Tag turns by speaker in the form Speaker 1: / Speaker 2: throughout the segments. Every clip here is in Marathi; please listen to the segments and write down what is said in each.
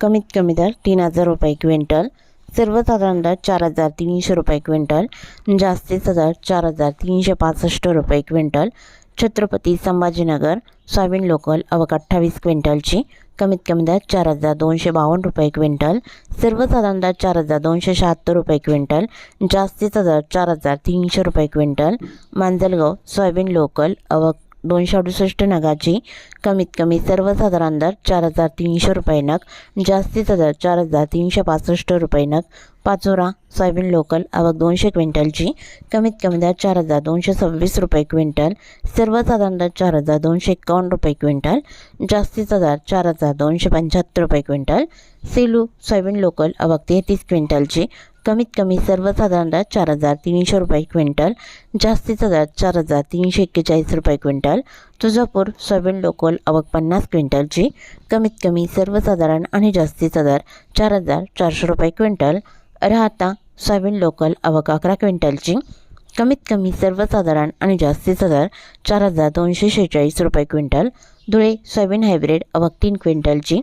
Speaker 1: कमीत कमी दर तीन हजार रुपये क्विंटल सर्वसाधारण दर चार हजार तीनशे रुपये क्विंटल जास्तीचा दर चार हजार तीनशे पासष्ट रुपये quintal Chhatrapati Sambhajinagar soybean local अवक अठ्ठावीस क्विंटलची कमीत कमी दर चार हजार दोनशे बावन्न रुपये क्विंटल सर्वसाधारण दर चार हजार दोनशे शहात्तर रुपये क्विंटल जास्तीचा दर चार हजार तीनशे रुपये क्विंटल मांजलगाव सोयाबीन लोकल अवक दोनशे अडुसष्ट नगाची कमीत कमी सर्वसाधारण दर चार हजार तीनशे रुपये नग जास्तीचा दर चार हजार तीनशे पासष्ट रुपये नग. पाचोरा सोयाबीन लोकल आवक दोनशे क्विंटलची कमीत कमी दर चार हजार दोनशे सव्वीस रुपये क्विंटल. सर्वसाधारण दर चार हजार दोनशे एकावन्न रुपये क्विंटल. जास्तीचा दर चार हजार दोनशे पंच्याहत्तर रुपये क्विंटल. सेलू सोयाबीन लोकल आवक तेहतीस क्विंटलची कमीत कमी सर्वसाधारण दर चार हजार तीनशे रुपये क्विंटल जास्तीचा दर चार हजार तीनशे एक्केचाळीस रुपये क्विंटल तुळजापूर सोयाबीन लोकल आवक पन्नास क्विंटलची कमीत कमी सर्वसाधारण आणि जास्तीचा दर चार हजार चारशे रुपये क्विंटल राहता सोयाबीन लोकल आवक अकरा क्विंटलची कमीत कमी सर्वसाधारण आणि जास्तीचा दर चार हजार दोनशे शेहेचाळीस रुपये क्विंटल धुळे सोयाबीन हायब्रिड आवक तीन क्विंटलची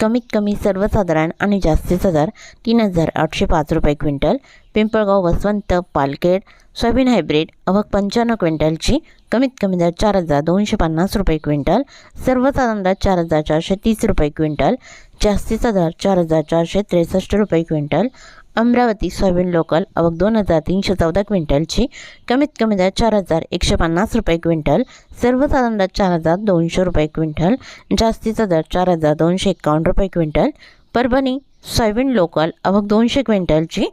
Speaker 1: कमीत कमी सर्वसाधारण आणि जास्तीचा दर तीन हजार आठशे पाच रुपये quintal Pimpalgaon Baswant Palkhed soybean hybrid अवघ पंच्याण्णव क्विंटलची कमीत कमी दर चार हजार दोनशे पन्नास रुपये क्विंटल सर्वसाधारण दर चार हजार चारशे तीस रुपये क्विंटल जास्तीचा दर चार हजार चारशे त्रेसष्ट रुपये क्विंटल अमरावती सोयाबीन लोकल अवक दोन हजार तीनशे चौदा क्विंटलची. कमीत कमी दर चार हजार एकशे पन्नास रुपये क्विंटल. सर्वसाधारण दर चार हजार दोनशे रुपये क्विंटल. जास्तीचा दर चार हजार दोनशे एकावन्न रुपये क्विंटल. परभणी सोयाबीन लोकल अवक दोनशे क्विंटलची.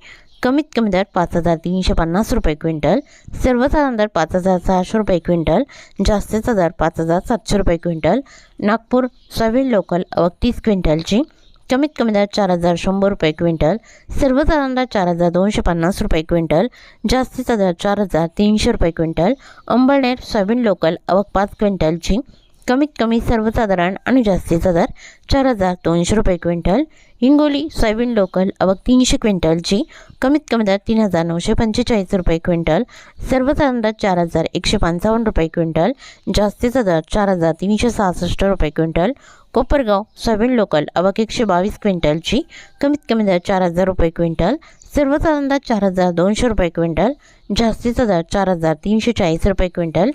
Speaker 1: कमीत कमी दर पाच हजार तीनशे पन्नास रुपये क्विंटल. सर्वसाधारण दर पाच हजार सहाशे रुपये क्विंटल. जास्तीचा दर पाच हजार सातशे रुपये क्विंटल. नागपूर सोयाबीन लोकल अवक तीस क्विंटलची. कमीत कमी दर चार हजार शंभर रुपये क्विंटल सर्वसाधारण दर चार हजार दोनशे पन्नास रुपये क्विंटल जास्तीचा दर चार हजार तीनशे रुपये क्विंटल अंबळनेर सोयाबीन लोकल अवक पाच क्विंटलची कमीत कमी सर्वसाधारण आणि जास्तीचा दर चार हजार दोनशे रुपये क्विंटल. हिंगोली सोयाबीन लोकल अवक तीनशे क्विंटलची कमीत कमी दर तीन हजार नऊशे पंचेचाळीस रुपये क्विंटल. सर्वसाधारण दर चार हजार एकशे पंचावन्न रुपये क्विंटल. जास्तीचा दर चार हजार तीनशे सहासष्ट रुपये क्विंटल. कोपरगाव सोयाबीन लोकल अवक एकशे बावीस क्विंटलची कमीत कमी दर चार हजार रुपये क्विंटल. सर्वसाधारण दर चार हजार दोनशे रुपये क्विंटल. जास्तीचा दर चार हजार तीनशे चाळीस रुपये क्विंटल.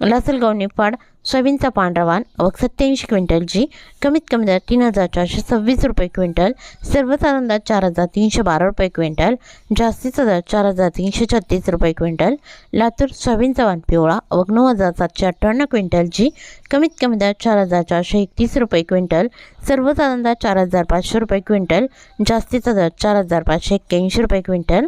Speaker 1: लासलगाव निफाड सोयाबीनचा पांढरा वाण अवक सत्याऐंशी क्विंटलची कमीत कमी दर तीन हजार चारशे सव्वीस रुपये क्विंटल सर्वसाधारण दर चार हजार तीनशे बारा रुपये क्विंटल जास्तीचा दर चार हजार तीनशे छत्तीस रुपये क्विंटल लातूर सोयाबीनचा वाण पिवळा अवक नऊ हजार सातशे अठ्ठ्याण्णव क्विंटलची कमीत कमी दर चार हजार चारशे एकतीस रुपये क्विंटल सर्वसाधारण दर चार हजार पाचशे रुपये क्विंटल जास्तीचा दर चार हजार पाचशे एक्क्याऐंशी रुपये क्विंटल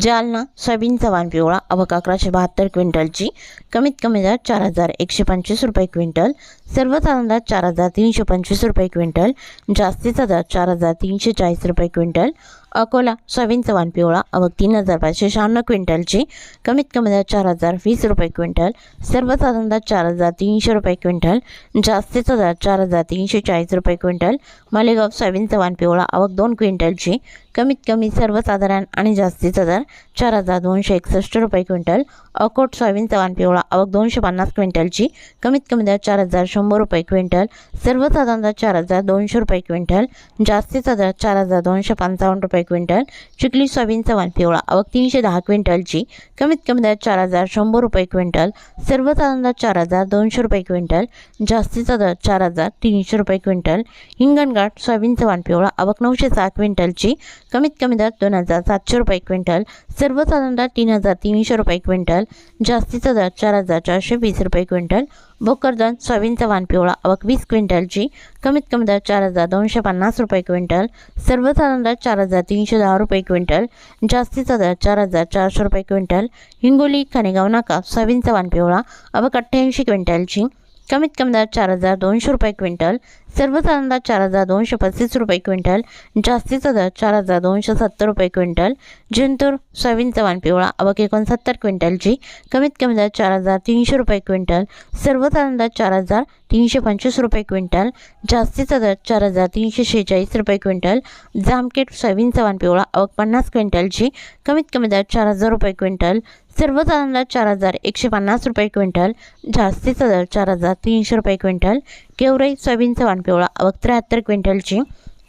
Speaker 1: जालना सोयाबीन चव्हाण पिवळा अवक अकराशे बहात्तर क्विंटलची. कमीत कमी दर चार हजार एकशे पंचवीस रुपये क्विंटल. सर्वसाधारण दर चार हजार तीनशे पंचवीस रुपये क्विंटल. जास्तीचा दर चार हजार तीनशे चाळीस रुपये क्विंटल. अकोला सोयाबीन चव्हाण पिवळा अवक तीन हजार पाचशे शहाण्णव क्विंटलची. कमीत कमी दर चार हजार वीस रुपये क्विंटल. सर्वसाधारण दर चार हजार तीनशे रुपये क्विंटल. जास्तीचा दर चार हजार तीनशे चाळीस रुपये क्विंटल. मालेगाव सोयाबीन चव्हाण पिवळा अवक दोन क्विंटलची. कमीत कमी सर्वसाधारण आणि जास्तीचा दर चार हजार दोनशे एकसष्ट रुपये क्विंटल अकोट सोयाबीनचा वाण पिवळा आवक दोनशे पन्नास क्विंटलची कमीत कमी दर चार हजार शंभर रुपये क्विंटल सर्वसाधारण दर चार हजार दोनशे रुपये क्विंटल जास्तीचा दर चार हजार दोनशे पंचावन्न रुपये क्विंटल चिखली सोयाबीनचा वाण पिवळा आवक तीनशे दहा क्विंटलची कमीत कमी दर चार हजार शंभर रुपये क्विंटल सर्वसाधारण दर चार हजार दोनशे रुपये क्विंटल जास्तीचा दर चार हजार तीनशे रुपये क्विंटल हिंगणघाट सोयाबीनचा वाण पिवळा आवक नऊशे सहा क्विंटलची कमीत कमी दर दोन हजार सातशे रुपये क्विंटल सर्वसाधारण दर तीन हजार तीनशे रुपये क्विंटल जास्तीचा दर चार हजार चारशे वीस रुपये क्विंटल भोकरदन सोयाबीनचा वाण पिवळा आवक वीस क्विंटलची कमीत कमी दर चार हजार दोनशे पन्नास रुपये क्विंटल सर्वसाधारण दर चार हजार तीनशे दहा रुपये क्विंटल जास्तीचा दर चार हजार चारशे रुपये क्विंटल हिंगोली खानेगाव नाका सोयाबीनचा वाण पिवळा आवक अठ्ठ्याऐंशी क्विंटलची कमीत कमी दर चार हजार दोनशे रुपये क्विंटल सर्वसाधारण दर चार हजार दोनशे पस्तीस रुपये क्विंटल जास्तीचा दर चार हजार दोनशे सत्तर रुपये क्विंटल जिंतूर सोयाबीनचा वाण पिवळा अवक एकोणसत्तर क्विंटलची कमीत कमी दर चार हजार तीनशे रुपये क्विंटल सर्वसाधारण दर चार हजार तीनशे पंचवीस रुपये क्विंटल जास्तीचा दर चार हजार तीनशे शेहेचाळीस रुपये क्विंटल जामखेड सोयाबीनचा वाण पिवळा अवक पन्नास क्विंटलची कमीत कमी दर चार हजार रुपये क्विंटल सर्वसाधारण दर चार हजार एकशे पन्नास रुपये क्विंटल जास्तीचा दर चार हजार तीनशे रुपये क्विंटल केवराई सोयाबीनचा वाण पिवळा आवक त्र्याहत्तर क्विंटलची.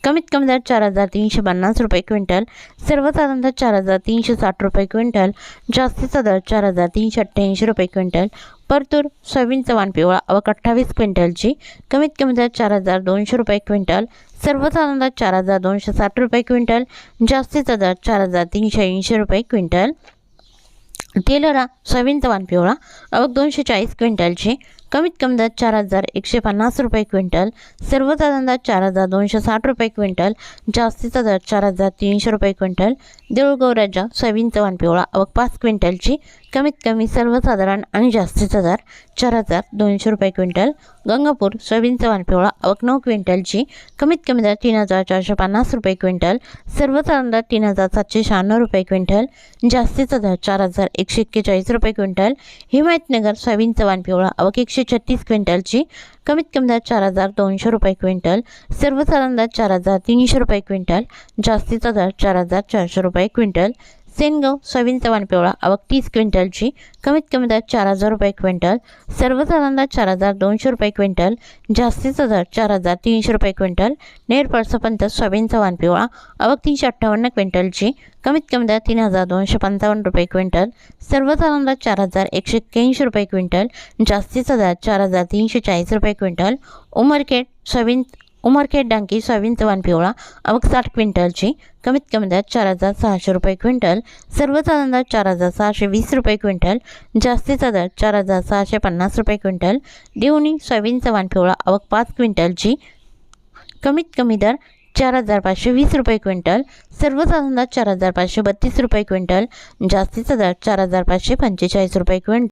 Speaker 1: कमीत कमी दर चार हजार तीनशे पन्नास रुपये क्विंटल. सर्वसाधारण दर चार हजार तीनशे साठ रुपये क्विंटल. जास्तीचा दर चार हजार तीनशे अठ्ठ्याऐंशी रुपये क्विंटल. परतूर सोयाबीनचा वाण पिवळा आवक अठ्ठावीस क्विंटलची. कमीत कमी दर चार हजार दोनशे रुपये क्विंटल. सर्वसाधारण दर चार हजार दोनशे साठ रुपये क्विंटल. जास्तीचा दर चार हजार तीनशे ऐंशी रुपये क्विंटल. तेलरा सोयाबीनचा वाण पिवळा आवक दोनशे चाळीस क्विंटलची. कमीत कमी दर चार हजार एकशे पन्नास रुपये क्विंटल सर्वसाधारण दर चार हजार दोनशे साठ रुपये क्विंटल जास्तीचा दर चार हजार तीनशे रुपये क्विंटल देऊळगाव राजा सोयाबीनचा वाण पिवळा आवक पाच क्विंटलची कमीत कमी सर्वसाधारण आणि जास्तीचा दर चार हजार दोनशे रुपये क्विंटल गंगापूर सोयाबीनचा वाण पिवळा आवक नऊ क्विंटलची कमीत कमी दर तीन हजार चारशे पन्नास रुपये क्विंटल सर्वसाधारण दर तीन हजार सातशे शहाण्णव रुपये क्विंटल जास्तीचा दर चार हजार एकशे एक्केचाळीस रुपये क्विंटल हिमायतनगर सोयाबीनचा वाण पिवळा आवक एकशे छत्तीस क्विंटलची कमीत कमी दर चार हजार दोनशे रुपये क्विंटल सर्वसाधारण दर चार हजार तीनशे रुपये क्विंटल जास्तीचा दर चार हजार चारशे रुपये क्विंटल सेनगाव सोयाबीनचा वाण पिवळा आवक तीस क्विंटलची कमीत कमी दर चार हजार रुपये क्विंटल. सर्वसाधारण दर चार हजार दोनशे रुपये क्विंटल. जास्तीचा दर चार हजार तीनशे रुपये क्विंटल. नेर पळसपंत सोयाबीनचा वाण पिवळा आवक तीनशे अठ्ठावन्न क्विंटलची कमीत कमी दर तीन हजार दोनशे पंचावन्न रुपये क्विंटल. सर्वसाधारण दर चार हजार एकशे एक्क्याऐंशी रुपये क्विंटल. जास्तीचा दर चार हजार तीनशे चाळीस रुपये quintal. Umarkhed soybean Umarkhed डांकी soybean वाण पिवळा अवघ साठ क्विंटलची. कमीत कमी दर चार हजार सहाशे रुपये क्विंटल. सर्वसाधारण दर चार हजार सहाशे वीस रुपये क्विंटल. जास्तीचा दर चार हजार सहाशे पन्नास रुपये क्विंटल. देवणी सोयाबीन चवान पिवळा अवघ पाच क्विंटलची. कमीत कमी दर चार हजार पाचशे वीस रुपये क्विंटल. सर्वसाधारण दर चार हजार पाचशे बत्तीस रुपये क्विंटल. जास्तीचा दर चार हजार पाचशे पंचेचाळीस रुपये क्विंटल.